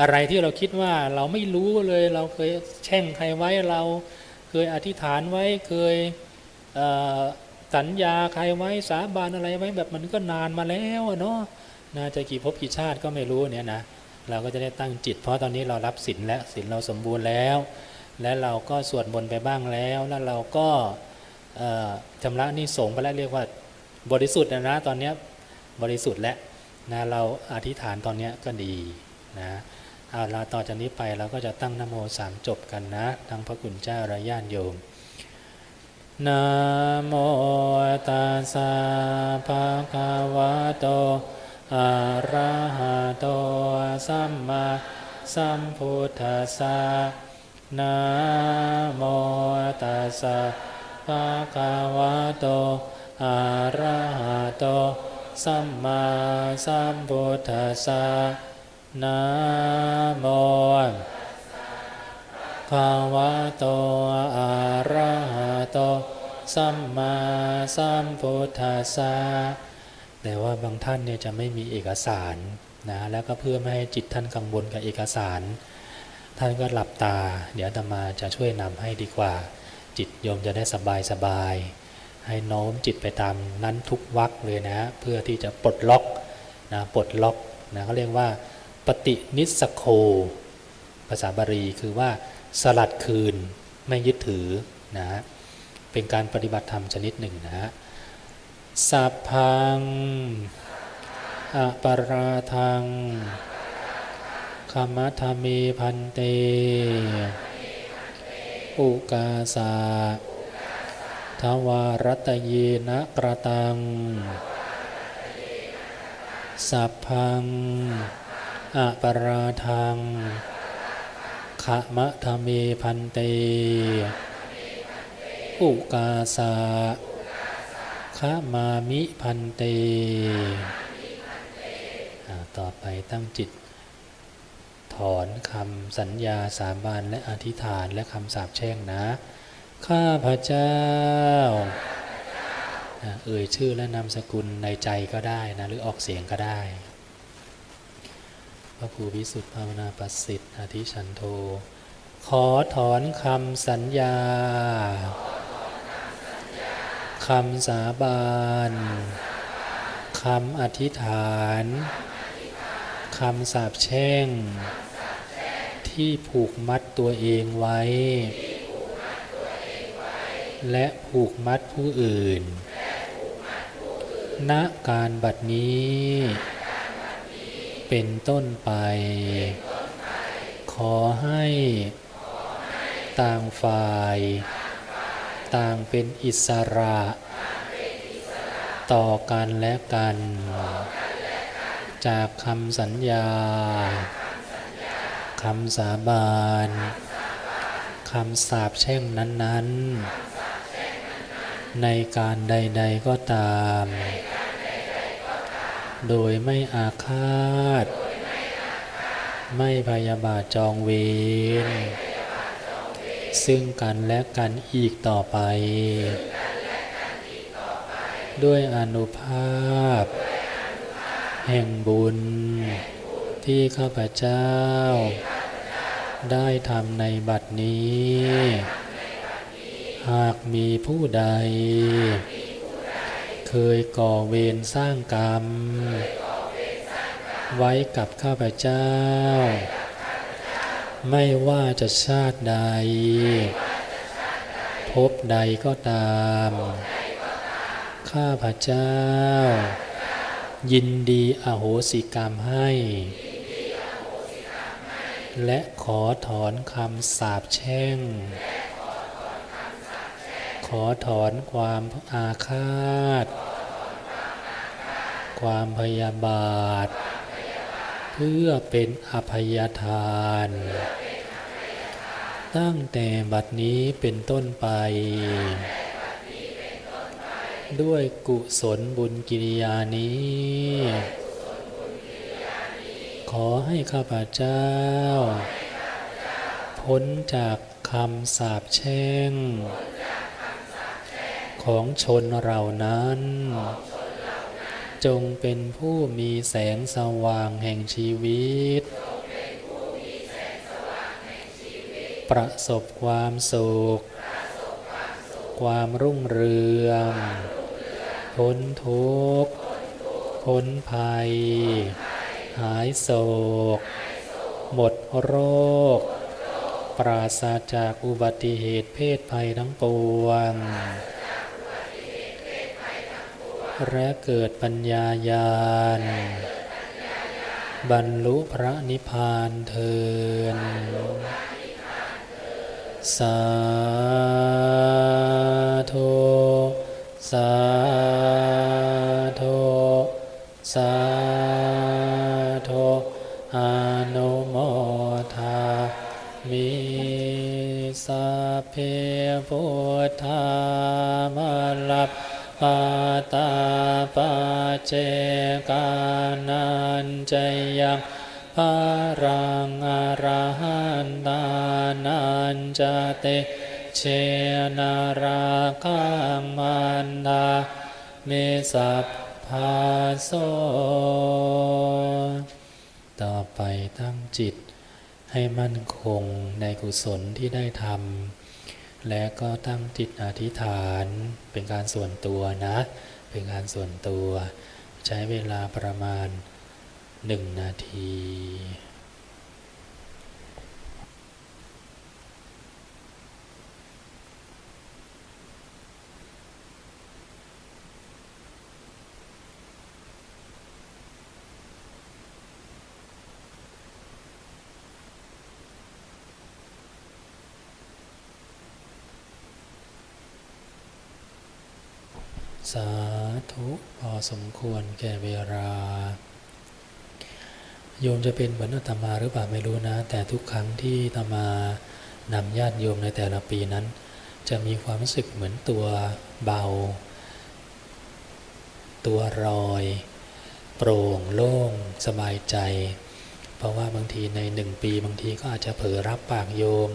อะไรที่เราคิดว่าเราไม่รู้เลยเราเคยแช่งใครไว้เราเคยอธิษฐานไว้เคยสัญญาใครไว้สาบานอะไรไว้แบบมันก็นานมาแล้วอะเนาะน่าจะกี่ภพกี่ชาติก็ไม่รู้เนี่ยนะเราก็จะได้ตั้งจิต เพราะตอนนี้เรารับศีลแล้วศีลเราสมบูรณ์แล้ว และเราก็สวดมนต์ไปบ้างแล้วแล้วเราก็ชำระนี้สงไปแล้วเรียกว่าบริสุทธิ์นะนะตอนนี้บริสุทธิ์แล้วนะเราอธิษฐานตอนนี้ก็ดีนะ เอาละต่อจากนี้ไปเราก็จะตั้งนโมสามจบกันนะ ทั้งพระคุณเจ้าและญาติโยมนะโมตัสสะภะคะวะโตอะระหะโตสัมมาสัมพุทธัสสะนะโมตัสสะภะคะวะโตอะระหะโตสัมมาสัมพุทธัสสะ นะโมภาวะโตอะระหะโต สัมมาสัมพุทธัสสะแต่ว่าบางท่านเนี่ยจะไม่มีเอกสารนะแล้วก็เพื่อไม่ให้จิตท่านกังวลกับเอกสาร ท่านก็หลับตา เดี๋ยวอาตมาจะช่วยนำให้ดีกว่า จิตโยมจะได้สบายสบายให้โน้มจิตไปตามนั้นทุกวักเลยนะ เพื่อที่จะปลดล็อกนะปลดล็อกนะเขาเรียกว่า ปฏินิสโค ภาษาบาลีคือว่าสลัดคืนไม่ยึดถือนะฮะเป็นการปฏิบัติธรรมชนิดหนึ่งนะฮะสัพพังอปาราทังคมัทเมพันเต อุกาสาทวารัตเยนะกระตัง สัพพัง อปาราทังขะมะทะเมพันเต อุกาสาขะมามิพันเตอ่าต่อไปตั้งจิต ถอนคำสัญญาสาบานและอธิษฐานและคำสาปแช่งนะ ข้าพระเจ้าอ่าเอ่ยชื่อและนามสกุลในใจก็ได้นะ หรือออกเสียงก็ได้ พระครูวิสุทธิภาวนาประสิทธิ์อธิชันโท ขอถอนคำสัญญาคำสาบานคำอธิษฐานคำสาปแช่ง ที่ผูกมัดตัวเองไว้ และผูกมัดผู้อื่น ณการบัดนี้ เป็นต้นไป ขอให้ต่างฝ่าย ต่างเป็นอิสระ ต่อกันและกัน จากคำสัญญาคำสาบานคำสาปแช่งนั้น ๆ ในการใด ๆก็ตาม โดยไม่อาฆาต ไม่พยาบาทจองเวร ซึ่งกันและกันอีกต่อไป ด้วยอนุภาพ แห่งบุญ ที่ข้าพเจ้า ได้ทำในบัดนี้ หากมีผู้ใด เคยก่อเวรสร้างกรรม ไว้กับข้าพเจ้า ไม่ว่าจะชาติใด พบใดก็ตาม ข้าพเจ้า ยินดีอโหสิกรรมให้ และขอถอนคำสาปแช่ง ขอถอนความอาฆาต ความพยาบาท เพื่อเป็นอภัยทาน ตั้งแต่บัดนี้เป็นต้นไป ด้วยกุศลบุญกิริยานี้ ขอให้ข้าพเจ้า พ้นจากคำสาปแช่ง ของชนเรานั้น จงเป็นผู้มีแสงสว่างแห่งชีวิต ประสบความสุข ความรุ่งเรืองพ้นทุกข์พ้นภัย หายโศก หมดโรค ปราศจากอุบัติเหตุเพศภัยทั้งปวง และเกิดปัญญาญาณ บรรลุพระนิพพานเทินสาธุสา ปาตาปาเจกานันจยังปารังอรหันตานันจเตเชนาราคังมันดาเมสัพพาโซต่อไปตั้งจิตให้มั่นคงในกุศลที่ได้ทำ และก็ตั้งจิตอธิษฐานเป็นการส่วนตัวนะ เป็นการส่วนตัว ใช้เวลาประมาณหนึ่งนาที สาธุพอสมควรแก่เวลา โยมจะเป็นเหมือนอาตมาหรือเปล่าไม่รู้นะ แต่ทุกครั้งที่อาตมานำญาติโยมในแต่ละปีนั้น จะมีความรู้สึกเหมือนตัวเบา ตัวรอย โปร่งโล่ง สบายใจ เพราะว่าบางทีในหนึ่งปีบางทีก็อาจจะเผลอรับปากโยม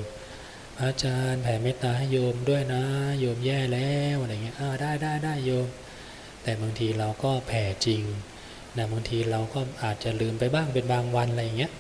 พระอาจารย์แผ่เมตตาให้โยมด้วยนะ โยมแย่แล้วอะไรเงี้ยอ่าได้ได้ได้โยม แต่บางทีเราก็แผ่จริงนะบางทีเราก็อาจจะลืมไปบ้างเป็นบางวันอะไรเงี้ย